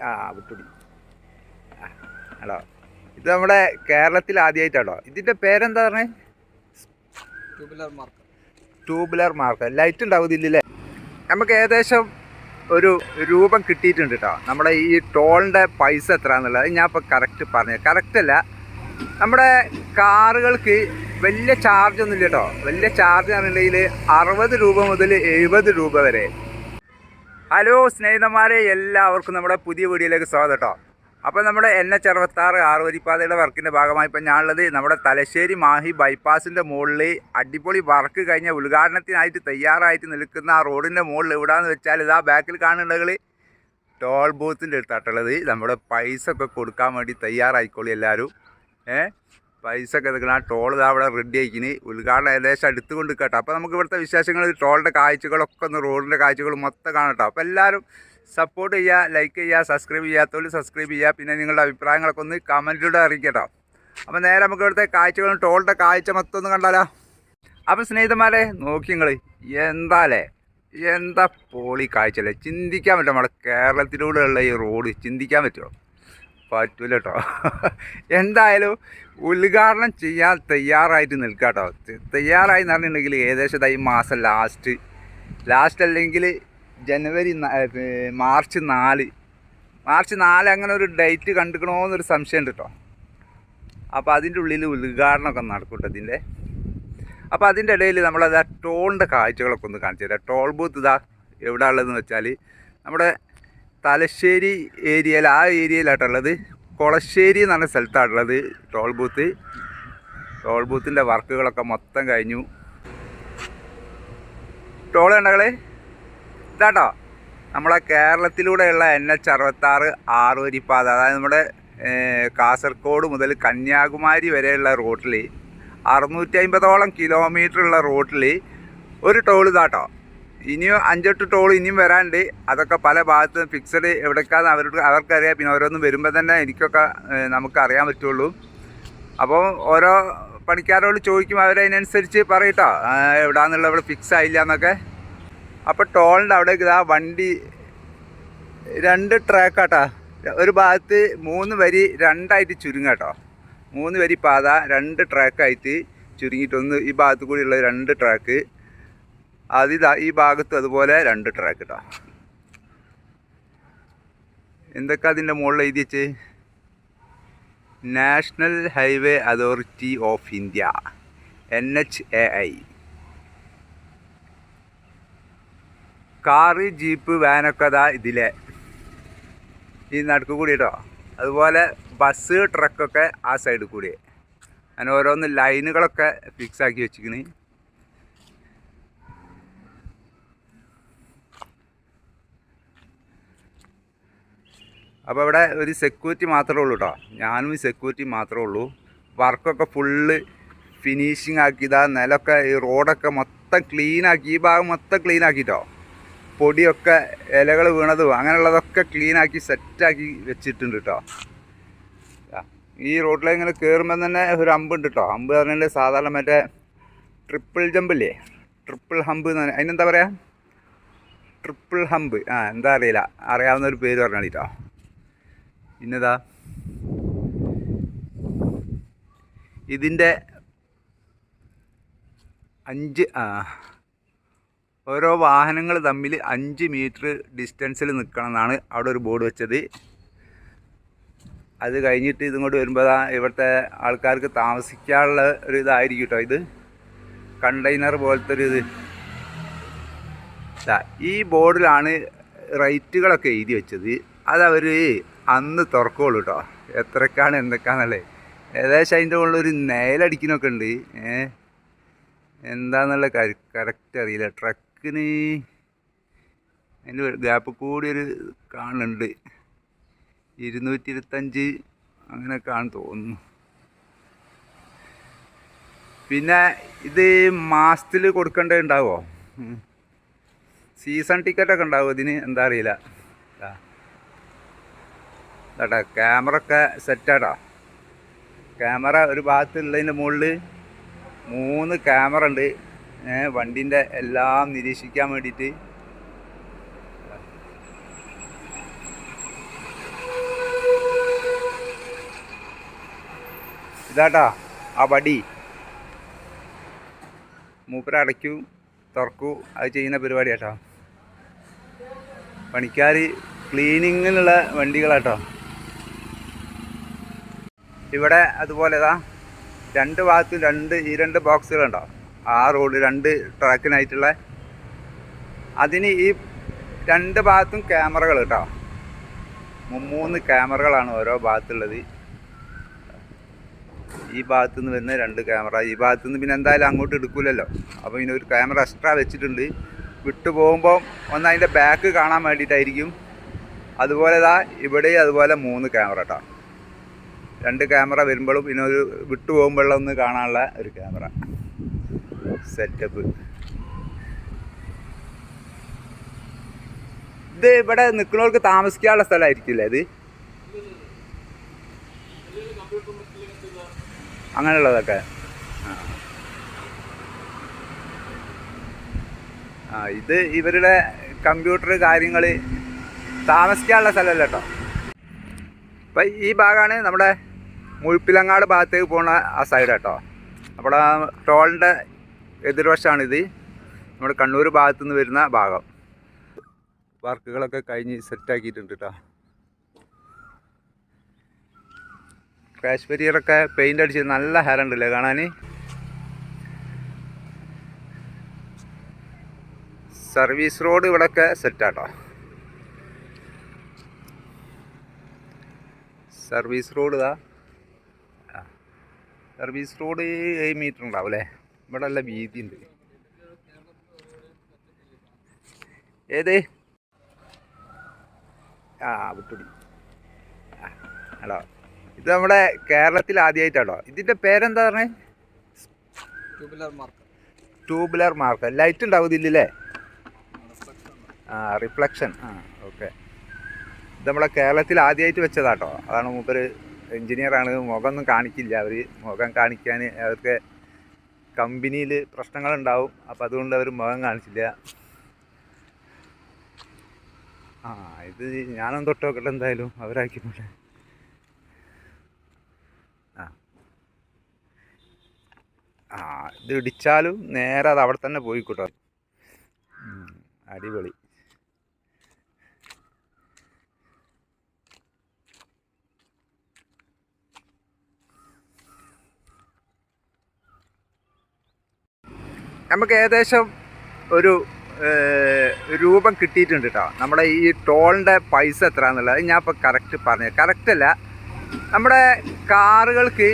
ആ വിട്ടുടി. ആ, ഹലോ ഇത് നമ്മുടെ കേരളത്തിൽ ആദ്യമായിട്ടാണോ ഇതിന്റെ പേരെന്താ പറഞ്ഞേ? Tubular mark tubular mark light ഉണ്ടാവുന്നില്ലേ നമുക്ക് ഏകദേശം ഒരു രൂപം കിട്ടിയിട്ടുണ്ട് കേട്ടോ നമ്മുടെ ഈ ടോളിന്റെ പൈസ എത്ര എന്നുള്ളത് ഞാൻ ഇപ്പോൾ കറക്റ്റ് പറഞ്ഞു കറക്റ്റ് അല്ല. നമ്മുടെ കാറുകൾക്ക് വലിയ ചാർജ് ഒന്നുമില്ല കേട്ടോ വലിയ ചാർജ് ആണെന്നുണ്ടെങ്കിൽ അറുപത് രൂപ മുതൽ എഴുപത് രൂപ വരെ ഹലോ സ്നേഹിതന്മാരെ എല്ലാവർക്കും നമ്മുടെ പുതിയ വീഡിയോയിലേക്ക് സ്വാഗതം കേട്ടോ അപ്പോൾ നമ്മുടെ എൻ എച്ച് അറുപത്താറ് ആറുവരിപ്പാതയുടെ വർക്കിന്റെ ഭാഗമായി ഇപ്പോൾ ഞാനുള്ളത് നമ്മുടെ തലശ്ശേരി മാഹി ബൈപ്പാസിന്റെ മുകളിൽ അടിപൊളി വർക്ക് കഴിഞ്ഞ ഉദ്ഘാടനത്തിനായിട്ട് തയ്യാറായിട്ട് നിൽക്കുന്ന ആ റോഡിന്റെ മുകളിൽ എവിടെയെന്ന് വെച്ചാൽ ഇതാ ബാക്കിൽ കാണുന്നുണ്ടെങ്കിൽ ടോൾ ബൂത്തിന്റെ അടുത്താട്ടുള്ളത് നമ്മുടെ പൈസ ഒക്കെ കൊടുക്കാൻ വേണ്ടി തയ്യാറായിക്കോളി എല്ലാവരും. ഏ? പൈസ ഒക്കെ എടുക്കണം ആ ടോൾ ഇതാ അവിടെ റെഡി ആയിക്കിന് ഉദ്ഘാടനം ഏകദേശം അടുത്ത് കൊണ്ട് കേട്ടോ. അപ്പോൾ നമുക്ക് ഇവിടുത്തെ വിശേഷങ്ങൾ ടോളിന്റെ കാഴ്ചകളൊക്കെ ഒന്ന് റോഡിന്റെ കാഴ്ചകൾ മൊത്തം കാണട്ടോ അപ്പോൾ എല്ലാവരും സപ്പോർട്ട് ചെയ്യുക ലൈക്ക് ചെയ്യുക സബ്സ്ക്രൈബ് ചെയ്യാത്തവർ സബ്സ്ക്രൈബ് ചെയ്യുക. പിന്നെ നിങ്ങളുടെ അഭിപ്രായങ്ങളൊക്കെ ഒന്ന് കമന്റിലൂടെ അറിയിക്കട്ടോ അപ്പോൾ നേരെ നമുക്ക് ഇവിടുത്തെ കാഴ്ചകളും ടോളിന്റെ കാഴ്ച മൊത്തം ഒന്ന് കണ്ടാലോ. അപ്പം സ്നേഹിതന്മാരെ നോക്കി നിങ്ങൾ എന്താലേ? എന്താ പോളി കാഴ്ചല്ലേ ചിന്തിക്കാൻ പറ്റുമോ? നമ്മുടെ കേരളത്തിലൂടെയുള്ള ഈ റോഡ് ചിന്തിക്കാൻ പറ്റുമോ? പറ്റൂല കേട്ടോ എന്തായാലും ഉദ്ഘാടനം ചെയ്യാൻ തയ്യാറായിട്ട് നിൽക്കുക കേട്ടോ തയ്യാറായി എന്ന് പറഞ്ഞിട്ടുണ്ടെങ്കിൽ ഏകദേശം ഈ മാസം ലാസ്റ്റ് ലാസ്റ്റ് അല്ലെങ്കിൽ ജനുവരി മാർച്ച് നാല്. മാർച്ച് നാല് അങ്ങനെ ഒരു ഡേറ്റ് കണ്ടുക്കണമെന്നൊരു സംശയം ഉണ്ട് കേട്ടോ അപ്പോൾ അതിന്റെ ഉള്ളിൽ ഉദ്ഘാടനമൊക്കെ നടക്കും ഇതിന്റെ. അപ്പോൾ അതിന്റെ ഇടയിൽ നമ്മളത് ആ ടോളിന്റെ കാഴ്ചകളൊക്കെ ഒന്ന് കാണിച്ചു തരാം ടോൾ ബൂത്ത് ഇതാ എവിടെ ഉള്ളതെന്ന് വെച്ചാൽ നമ്മുടെ തലശ്ശേരി ഏരിയയിൽ ആ ഏരിയയിലായിട്ടുള്ളത് കൊളശ്ശേരി എന്ന് പറഞ്ഞ സ്ഥലത്താണുള്ളത് ടോൾ ബൂത്ത്. ടോൾ ബൂത്തിന്റെ വർക്കുകളൊക്കെ മൊത്തം കഴിഞ്ഞു. ടോൾ കണ്ടകളെ ഇതാട്ടോ. നമ്മളെ കേരളത്തിലൂടെയുള്ള എൻ എച്ച് അറുപത്താറ് ആറുവരിപ്പാത അതായത് നമ്മുടെ കാസർഗോഡ് മുതൽ കന്യാകുമാരി വരെയുള്ള റൂട്ടിൽ അറുന്നൂറ്റി അമ്പതോളം കിലോമീറ്റർ ഉള്ള റൂട്ടിൽ ഒരു ടോൾ ഇതാട്ടോ. ഇനിയും അഞ്ചെട്ട് ടോൾ ഇനിയും വരാണ്ട് അതൊക്കെ പല ഭാഗത്തും ഫിക്സഡ് എവിടേക്കാന്ന് അവർക്ക് അവർക്കറിയാം. പിന്നെ ഓരോന്നും വരുമ്പോൾ തന്നെ എനിക്കൊക്കെ നമുക്ക് അറിയാൻ പറ്റുള്ളൂ. അപ്പോൾ ഓരോ പണിക്കാരോട് ചോദിക്കും അവരതിനനുസരിച്ച് പറയട്ടോ. എവിടാന്നുള്ള ഇവിടെ ഫിക്സ് ആയില്ല എന്നൊക്കെ അപ്പോൾ ടോളിന്റെ അവിടെ ഇതാ വണ്ടി രണ്ട് ട്രാക്കാട്ടാ. ഒരു ഭാഗത്ത് മൂന്ന് വരി രണ്ടായിട്ട് ചുരുങ്ങാട്ടോ. മൂന്ന് വരി പാത രണ്ട് ട്രാക്കായിട്ട് ചുരുങ്ങിയിട്ടൊന്ന് ഈ ഭാഗത്ത് ഉള്ള രണ്ട് ട്രാക്ക്. അത് ഇതാ ഈ ഭാഗത്തും അതുപോലെ രണ്ട് ട്രാക്ക് കേട്ടോ എന്തൊക്കെ അതിന്റെ മുകളിൽ എഴുതി വെച്ച്? National highway authority of India N H A I car jeep വാനൊക്കെ അതാ ഇതിലെ. ഈ നടുക്ക് കൂടി കേട്ടോ. അതുപോലെ ബസ് ട്രക്കൊക്കെ ആ സൈഡിൽ കൂടി. അങ്ങനെ ഓരോന്ന് ലൈനുകളൊക്കെ ഫിക്സ് ആക്കി വെച്ചിക്കണ് അപ്പോൾ ഇവിടെ ഒരു സെക്യൂരിറ്റി മാത്രമേ ഉള്ളൂ കേട്ടോ ഞാനും സെക്യൂരിറ്റി മാത്രമേ ഉള്ളൂ. വർക്കൊക്കെ ഫുള്ള് ഫിനിഷിങ് ആക്കിയതാ നിലമൊക്കെ ഈ റോഡൊക്കെ മൊത്തം ക്ലീനാക്കി ഈ ഭാഗം മൊത്തം ക്ലീൻ ആക്കിട്ടോ. പൊടിയൊക്കെ ഇലകൾ വീണതും അങ്ങനെയുള്ളതൊക്കെ ക്ലീനാക്കി സെറ്റാക്കി വെച്ചിട്ടുണ്ട് കേട്ടോ ഈ റോഡിലേക്ക് ഇങ്ങനെ കയറുമ്പോൾ തന്നെ ഒരു അമ്പുണ്ട് കേട്ടോ അമ്പ് പറഞ്ഞാൽ സാധാരണ മറ്റേ ട്രിപ്പിൾ ജമ്പില്ലേ ട്രിപ്പിൾ ഹമ്പ് എന്ന് പറഞ്ഞാൽ അതിനെന്താ പറയുക ട്രിപ്പിൾ ഹമ്പ് ആ എന്താ അറിയില്ല. അറിയാവുന്ന ഒരു പേര് പറഞ്ഞാൽ കേട്ടോ പിന്നെതാ ഇതിന്റെ അഞ്ച് ഓരോ വാഹനങ്ങൾ തമ്മിൽ അഞ്ച് മീറ്റർ ഡിസ്റ്റൻസിൽ നിൽക്കണം എന്നാണ് അവിടെ ഒരു ബോർഡ് വെച്ചത്. അത് കഴിഞ്ഞിട്ട് ഇതിങ്ങോട്ട് വരുമ്പോൾ ഇവിടുത്തെ ആൾക്കാർക്ക് താമസിക്കാനുള്ള ഒരു ഇതായിരിക്കും കേട്ടോ ഇത്. കണ്ടെയ്നർ പോലത്തെ ഒരു ഇത്. ഈ ബോർഡിലാണ് റേറ്റുകളൊക്കെ എഴുതി വെച്ചത്. അതവർ അന്ന് തുറക്കുള്ളൂ കേട്ടോ എത്രക്കാണ് എന്തൊക്കെയാണെന്നുള്ളത് ഏകദേശം അതിന്റെ മുകളിൽ ഒരു നേലടിക്കുന്നൊക്കെ ഉണ്ട്. ഏ? എന്താന്നുള്ള കറക്റ്റ് അറിയില്ല. ട്രക്കിന് അതിന്റെ ഗ്യാപ്പ് കൂടി ഒരു കാണുന്നുണ്ട്. ഇരുന്നൂറ്റി ഇരുപത്തഞ്ച് കാണാൻ തോന്നുന്നു. പിന്നെ ഇത് മാസത്തിൽ കൊടുക്കേണ്ടത് ഉണ്ടാവോ? സീസൺ ടിക്കറ്റൊക്കെ ഉണ്ടാവും ഇതിന്? എന്താ അറിയില്ല. കേട്ടോ ക്യാമറ ഒക്കെ സെറ്റാടാ. ക്യാമറ ഒരു ഭാഗത്തുള്ളതിന്റെ മുകളിൽ മൂന്ന് ക്യാമറ ഉണ്ട്. വണ്ടീന്റെ എല്ലാം നിരീക്ഷിക്കാൻ വേണ്ടിയിട്ട്. ഇതാട്ടാ ആ വടി. മൂപ്പര അടയ്ക്കൂ തുറക്കൂ അത് ചെയ്യുന്ന പരിപാടിയാട്ടോ. പണിക്കാർ ക്ലീനിങ്ങിനുള്ള വണ്ടികളാട്ടോ. ഇവിടെ അതുപോലെ ഇതാ രണ്ട് ഭാഗത്തും രണ്ട് ഈ രണ്ട് ബോക്സുകളുണ്ടോ ആ റോഡ് രണ്ട് ട്രാക്കിനായിട്ടുള്ള അതിന് ഈ രണ്ട് ഭാഗത്തും ക്യാമറകൾ കേട്ടോ മൂന്ന് ക്യാമറകളാണ് ഓരോ ഭാഗത്തുള്ളത്. ഈ ഭാഗത്തു നിന്ന് വരുന്ന രണ്ട് ക്യാമറ ഈ ഭാഗത്തു നിന്ന് പിന്നെ എന്തായാലും അങ്ങോട്ട് എടുക്കൂലല്ലോ. അപ്പോൾ ഇതിനൊരു ക്യാമറ എക്സ്ട്രാ വെച്ചിട്ടുണ്ട്. വിട്ടു പോകുമ്പോൾ ഒന്ന് അതിന്റെ ബാക്ക് കാണാൻ വേണ്ടിയിട്ടായിരിക്കും. അതുപോലെ ഇതാ ഇവിടെ അതുപോലെ മൂന്ന് ക്യാമറ കേട്ടോ രണ്ട് ക്യാമറ വരുമ്പോഴും പിന്നെ ഒരു വിട്ടു പോകുമ്പോഴുള്ള ഒന്ന് കാണാനുള്ള ഒരു ക്യാമറ. സെറ്റപ്പ് ഇത് ഇവിടെ നിൽക്കുന്നവർക്ക് താമസിക്കാനുള്ള സ്ഥലമായിരിക്കില്ല ഇത്? അങ്ങനെയുള്ളതൊക്കെ. ആ. ഇത് ഇവരുടെ കമ്പ്യൂട്ടർ കാര്യങ്ങൾ താമസിക്കാനുള്ള സ്ഥലമല്ല കേട്ടോ. അപ്പം ഈ ഭാഗമാണ് നമ്മുടെ മുഴുപ്പിലങ്ങാട് ഭാഗത്തേക്ക് പോകുന്ന ആ സൈഡ് കേട്ടോ അപ്പോൾ ആ ടോളിന്റെ എതിർവശമാണിത് നമ്മുടെ കണ്ണൂർ ഭാഗത്തു നിന്ന് വരുന്ന ഭാഗം. വർക്കുകളൊക്കെ കഴിഞ്ഞ് സെറ്റ് ആക്കിയിട്ടുണ്ട് കേട്ടോ ക്രാഷ് ബരിയറൊക്കെ പെയിന്റ് അടിച്ച് നല്ല ഹരണ്ടല്ലേ കാണാൻ സർവീസ് റോഡ് ഇവിടെയൊക്കെ സെറ്റാട്ടോ സർവീസ് റോഡ് ഇതാ. സർവീസ് റോഡ് ഏഴ് മീറ്റർ ഉണ്ടാവും അല്ലേ? ഇവിടെ നല്ല വീതി ഉണ്ട്. ഏത്? ആ വിട്ടുടി ഹലോ. ഇത് നമ്മുടെ കേരളത്തിൽ ആദ്യമായിട്ടാണോ ഇതിന്റെ പേരെന്താ പറഞ്ഞേ? Tubular mark tubular mark light ഉണ്ടാവും ഇതില്ലേ ആ റിഫ്ലക്ഷൻ ആ ഓക്കെ ഇത് നമ്മളെ കേരളത്തിൽ ആദ്യമായിട്ട് വെച്ചതാട്ടോ. അതാണ് മൂപ്പര് എഞ്ചിനീയറാണ് മുഖമൊന്നും കാണിക്കില്ല. അവർ മുഖം കാണിക്കാൻ അവർക്ക് കമ്പനിയിൽ പ്രശ്നങ്ങളുണ്ടാവും. അപ്പോൾ അതുകൊണ്ട് അവർ മുഖം കാണിച്ചില്ല. ആ ഇത് ഞാനൊന്നും തൊട്ട് നോക്കട്ടെ എന്തായാലും അവരാക്കിക്കോട്ടെ ആ. ആ ഇത് ഇടിച്ചാലും നേരെ അത് അവിടെ തന്നെ പോയിക്കോട്ടോ. അടിപൊളി. നമുക്ക് ഏകദേശം ഒരു രൂപം കിട്ടിയിട്ടുണ്ട് കേട്ടോ നമ്മുടെ ഈ ടോളിന്റെ പൈസ എത്ര എന്നുള്ളത് ഞാൻ ഇപ്പോൾ കറക്റ്റ് പറഞ്ഞു കറക്റ്റ് അല്ല നമ്മുടെ കാറുകൾക്ക്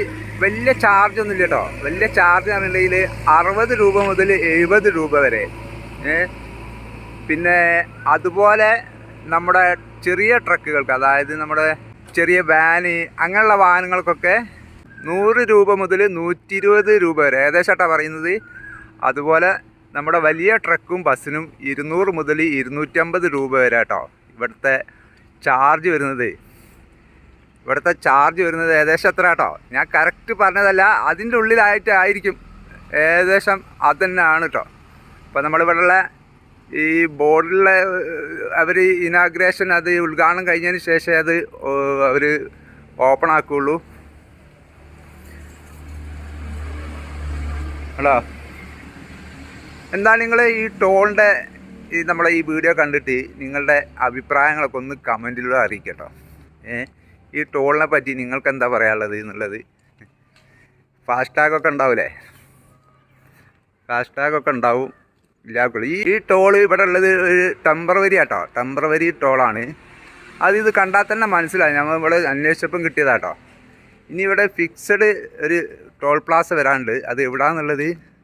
വലിയ ചാർജ് ഒന്നുമില്ല കേട്ടോ വലിയ ചാർജ് ആണെന്നുണ്ടെങ്കിൽ അറുപത് രൂപ മുതൽ എഴുപത് രൂപ വരെ. പിന്നെ അതുപോലെ നമ്മുടെ ചെറിയ ട്രക്കുകൾക്ക് അതായത് നമ്മുടെ ചെറിയ വാന് അങ്ങനെയുള്ള വാഹനങ്ങൾക്കൊക്കെ നൂറ് രൂപ മുതൽ നൂറ്റി ഇരുപത് രൂപ വരെ. ഏകദേശമായിട്ടാണ് പറയുന്നത്. അതുപോലെ നമ്മുടെ വലിയ ട്രക്കും ബസ്സിനും ഇരുന്നൂറ് മുതൽ ഇരുന്നൂറ്റമ്പത് രൂപ വരെ കേട്ടോ. ഇവിടുത്തെ ചാർജ് വരുന്നത്. ഇവിടുത്തെ ചാർജ് വരുന്നത് ഏകദേശം എത്ര കേട്ടോ? ഞാൻ കറക്റ്റ് പറഞ്ഞതല്ല അതിന്റെ ഉള്ളിലായിട്ട് ആയിരിക്കും. ഏകദേശം അത് തന്നെയാണ് കേട്ടോ. അപ്പോൾ നമ്മളിവിടെയുള്ള ഈ ബോർഡിലെ അവർ ഇനാഗ്രേഷൻ അത് ഉദ്ഘാടനം കഴിഞ്ഞതിന് ശേഷമേ അത് അവർ ഓപ്പൺ ആക്കുകയുള്ളൂ. ഹലോ എന്താ നിങ്ങൾ ഈ ടോളിന്റെ ഈ നമ്മളെ ഈ വീഡിയോ കണ്ടിട്ട് നിങ്ങളുടെ അഭിപ്രായങ്ങളൊക്കെ ഒന്ന് കമന്റിലൂടെ അറിയിക്കട്ടോ. ഏ? ഈ ടോളിനെ പറ്റി നിങ്ങൾക്ക് എന്താ പറയാനുള്ളത് എന്നുള്ളത്? ഫാസ്ടാഗൊക്കെ ഉണ്ടാവില്ലേ ഫാസ്ടാഗൊക്കെ ഉണ്ടാവും. ഇല്ലാക്കുള്ളൂ. ഈ ടോൾ ഇവിടെ ഉള്ളത് ഒരു ടെമ്പറവരി ആട്ടോ. ടെമ്പറവരി ടോളാണ്. അത് ഇത് കണ്ടാൽ തന്നെ മനസ്സിലായി. നമ്മൾ ഇവിടെ അന്വേഷിച്ചപ്പം കിട്ടിയതാട്ടോ. ഇനി ഇവിടെ ഫിക്സഡ് ഒരു ടോൾ പ്ലാസ വരാനുണ്ട്. അത് എവിടാന്നുള്ളത്?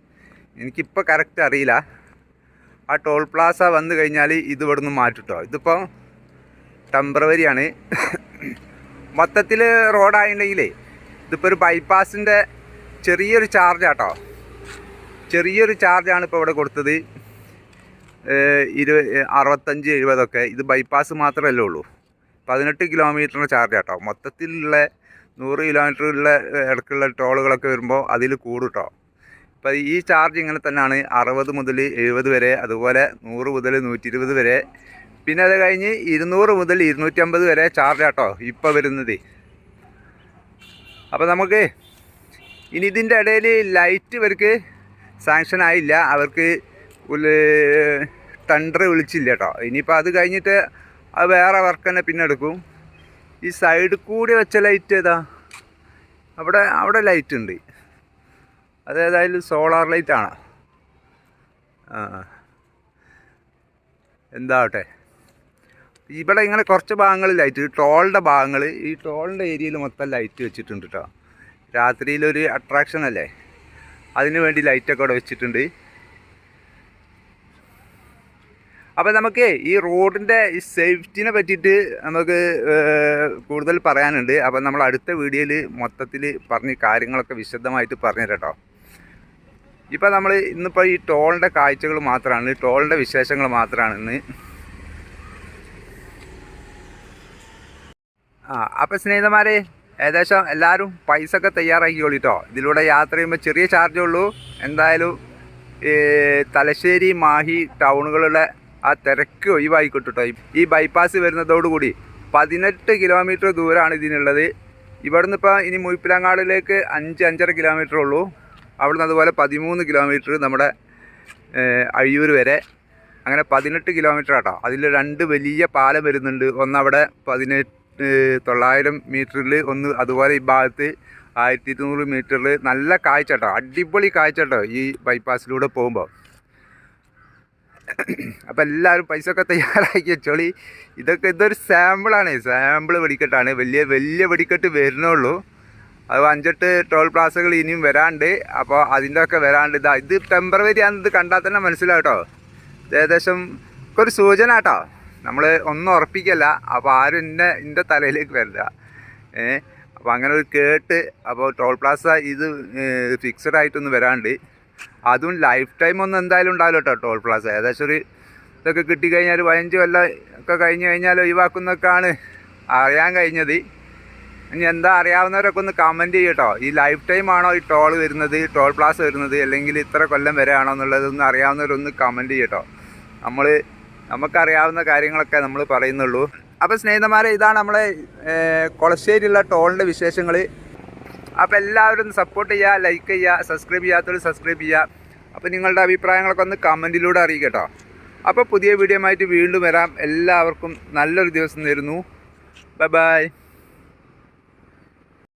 എനിക്കിപ്പോൾ കറക്റ്റ് അറിയില്ല. ആ ടോൾ പ്ലാസ വന്നു കഴിഞ്ഞാൽ ഇത് മാറ്റിട്ടോ. ഇതിപ്പോൾ ടെമ്പറവരിയാണ് മൊത്തത്തിൽ റോഡായിട്ടുണ്ടെങ്കിലേ ഇതിപ്പോൾ ഒരു ബൈപ്പാസിന്റെ ചെറിയൊരു ചാർജ് ആട്ടോ. ചെറിയൊരു ചാർജാണ് ഇപ്പോൾ ഇവിടെ കൊടുത്തത്. ഇരു അറുപത്തഞ്ച് എഴുപതൊക്കെ. ഇത് ബൈപ്പാസ് മാത്രമല്ലേ ഉള്ളൂ. പതിനെട്ട് കിലോമീറ്ററിന് ചാർജ് ആട്ടോ. മൊത്തത്തിലുള്ള നൂറ് കിലോമീറ്ററുള്ള ഇടയ്ക്കുള്ള ടോളുകളൊക്കെ വരുമ്പോൾ അതിൽ കൂടും കേട്ടോ ഇപ്പോൾ ഈ ചാർജ് ഇങ്ങനെ തന്നെയാണ് അറുപത് മുതൽ എഴുപത് വരെ അതുപോലെ നൂറ് മുതൽ നൂറ്റി ഇരുപത് വരെ. പിന്നെ അത് കഴിഞ്ഞ് ഇരുന്നൂറ് മുതൽ ഇരുന്നൂറ്റമ്പത് വരെ ചാർജ് ആട്ടോ ഇപ്പോൾ വരുന്നത്. അപ്പോൾ നമുക്ക് ഇനി ഇതിന്റെ ഇടയിൽ ലൈറ്റ് ഇവർക്ക് സാങ്ഷൻ ആയില്ല. അവർക്ക് ടണ്ടർ വിളിച്ചില്ല കേട്ടോ ഇനിയിപ്പോൾ അത് കഴിഞ്ഞിട്ട് അത് വേറെ വർക്ക് തന്നെ പിന്നെ എടുക്കും. ഈ സൈഡിൽ കൂടി വെച്ച ലൈറ്റ് ഏതാ? അവിടെ അവിടെ ലൈറ്റ് ഉണ്ട്. അത് ഏതായാലും സോളാർ ലൈറ്റാണ് ആ. എന്താവട്ടെ? ഇവിടെ ഇങ്ങനെ കുറച്ച് ഭാഗങ്ങളിൽ ലൈറ്റ് ടോളിന്റെ ഭാഗങ്ങൾ ഈ ടോളിന്റെ ഏരിയയിൽ മൊത്തം ലൈറ്റ് വെച്ചിട്ടുണ്ട് കേട്ടോ രാത്രിയിലൊരു അട്രാക്ഷൻ അല്ലേ? അതിന് വേണ്ടി ലൈറ്റൊക്കെ അവിടെ വെച്ചിട്ടുണ്ട്. അപ്പോൾ നമുക്ക് ഈ റോഡിന്റെ സേഫ്റ്റിനെ പറ്റിയിട്ട് നമുക്ക് കൂടുതൽ പറയാനുണ്ട്. അപ്പോൾ നമ്മൾ അടുത്ത വീഡിയോയിൽ മൊത്തത്തിൽ പറഞ്ഞ് കാര്യങ്ങളൊക്കെ വിശദമായിട്ട് പറഞ്ഞു കേട്ടോ ഇപ്പോൾ നമ്മൾ ഇന്നിപ്പോൾ ഈ ടോളിന്റെ കാഴ്ചകൾ മാത്രമാണ് ടോളിന്റെ വിശേഷങ്ങൾ മാത്രമാണ് ഇന്ന്. ആ അപ്പം സ്നേഹിതന്മാരെ ഏകദേശം എല്ലാവരും പൈസ ഒക്കെ തയ്യാറാക്കിക്കോളി കേട്ടോ ഇതിലൂടെ യാത്ര ചെയ്യുമ്പോൾ ചെറിയ ചാർജേ ഉള്ളൂ. എന്തായാലും തലശ്ശേരി മാഹി ടൗണുകളുടെ ആ തിരക്ക് ഒഴിവായി കേട്ടോ ഈ ബൈപ്പാസ് വരുന്നതോടുകൂടി പതിനെട്ട് കിലോമീറ്റർ ദൂരമാണ് ഇതിനുള്ളത്. ഇവിടുന്ന് ഇപ്പോൾ ഇനി മുയിപ്പിലങ്ങാടിലേക്ക് അഞ്ച് അഞ്ചര കിലോമീറ്റർ ഉള്ളൂ. അവിടുന്ന് അതുപോലെ പതിമൂന്ന് കിലോമീറ്റർ നമ്മുടെ അഴിയൂർ വരെ. അങ്ങനെ പതിനെട്ട് കിലോമീറ്റർ ആട്ടോ. അതിൽ രണ്ട് വലിയ പാലം വരുന്നുണ്ട്. ഒന്നവിടെ പതിനെട്ട് തൊള്ളായിരം മീറ്ററിൽ ഒന്ന് അതുപോലെ ഈ ഭാഗത്ത് ആയിരത്തി ഇരുന്നൂറ് മീറ്ററിൽ നല്ല കാഴ്ച കേട്ടോ. അടിപൊളി കാഴ്ച കേട്ടോ ഈ ബൈപ്പാസിലൂടെ പോകുമ്പോൾ അപ്പോൾ എല്ലാവരും പൈസ ഒക്കെ തയ്യാറാക്കി വെച്ചോളി. ഇതൊക്കെ ഇതൊരു സാമ്പിളാണ് സാമ്പിൾ വെടിക്കെട്ടാണ്. വലിയ വലിയ വെടിക്കെട്ട് വരുന്നുള്ളൂ അത് അഞ്ചെട്ട് ടോൾ പ്ലാസകൾ ഇനിയും വരാണ്ട്. അപ്പോൾ അതിന്റെ ഒക്കെ വരാണ്ട്. ഇതാ ഇത് ടെമ്പററി ആണെന്ന് കണ്ടാൽ തന്നെ മനസ്സിലാവും കേട്ടോ. ഇത് ഏകദേശം ഒരു സൂചന കേട്ടോ. നമ്മൾ ഒന്നും ഉറപ്പിക്കല്ല. അപ്പോൾ ആരും എന്റെ എന്റെ തലയിലേക്ക് വരില്ല ഏ അപ്പോൾ അങ്ങനെ ഒരു കേട്ട് അപ്പോൾ ടോൾ പ്ലാസ ഇത് ഫിക്സഡ് ആയിട്ടൊന്നും വരാണ്ട്. അതും ലൈഫ് ടൈം ഒന്നും എന്തായാലും ഉണ്ടാവില്ല കേട്ടോ ടോൾ പ്ലാസ ഏകദേശം ഒരു ഇതൊക്കെ കിട്ടിക്കഴിഞ്ഞാൽ പതിനഞ്ച് കൊല്ലം ഒക്കെ കഴിഞ്ഞ് കഴിഞ്ഞാൽ ഒഴിവാക്കുന്നൊക്കെയാണ് അറിയാൻ കഴിഞ്ഞത്. ഇനി എന്താ അറിയാവുന്നവരൊക്കെ ഒന്ന് കമന്റ് ചെയ്യട്ടോ. ഈ ലൈഫ് ടൈം ആണോ ഈ ടോൾ വരുന്നത് ടോൾ പ്ലാസ് വരുന്നത് അല്ലെങ്കിൽ ഇത്ര കൊല്ലം വരെ ആണോ എന്നുള്ളതൊന്ന് അറിയാവുന്നവരൊന്ന് കമന്റ് ചെയ്യട്ടോ. നമ്മൾ നമുക്കറിയാവുന്ന കാര്യങ്ങളൊക്കെ നമ്മൾ പറയുന്നുള്ളൂ. അപ്പോൾ സ്നേഹിതന്മാരെ ഇതാണ് നമ്മളെ കൊളശ്ശേരിയുള്ള ടോളിന്റെ വിശേഷങ്ങൾ അപ്പോൾ എല്ലാവരും സപ്പോർട്ട് ചെയ്യുക ലൈക്ക് ചെയ്യുക സബ്സ്ക്രൈബ് ചെയ്യാത്തവർ സബ്സ്ക്രൈബ് ചെയ്യുക അപ്പോൾ നിങ്ങളുടെ അഭിപ്രായങ്ങളൊക്കെ ഒന്ന് കമന്റിലൂടെ അറിയിക്കട്ടോ. അപ്പോൾ പുതിയ വീഡിയോ ആയിട്ട് വീണ്ടും വരാം. എല്ലാവർക്കും നല്ലൊരു ദിവസം തരുന്നു. Bye bye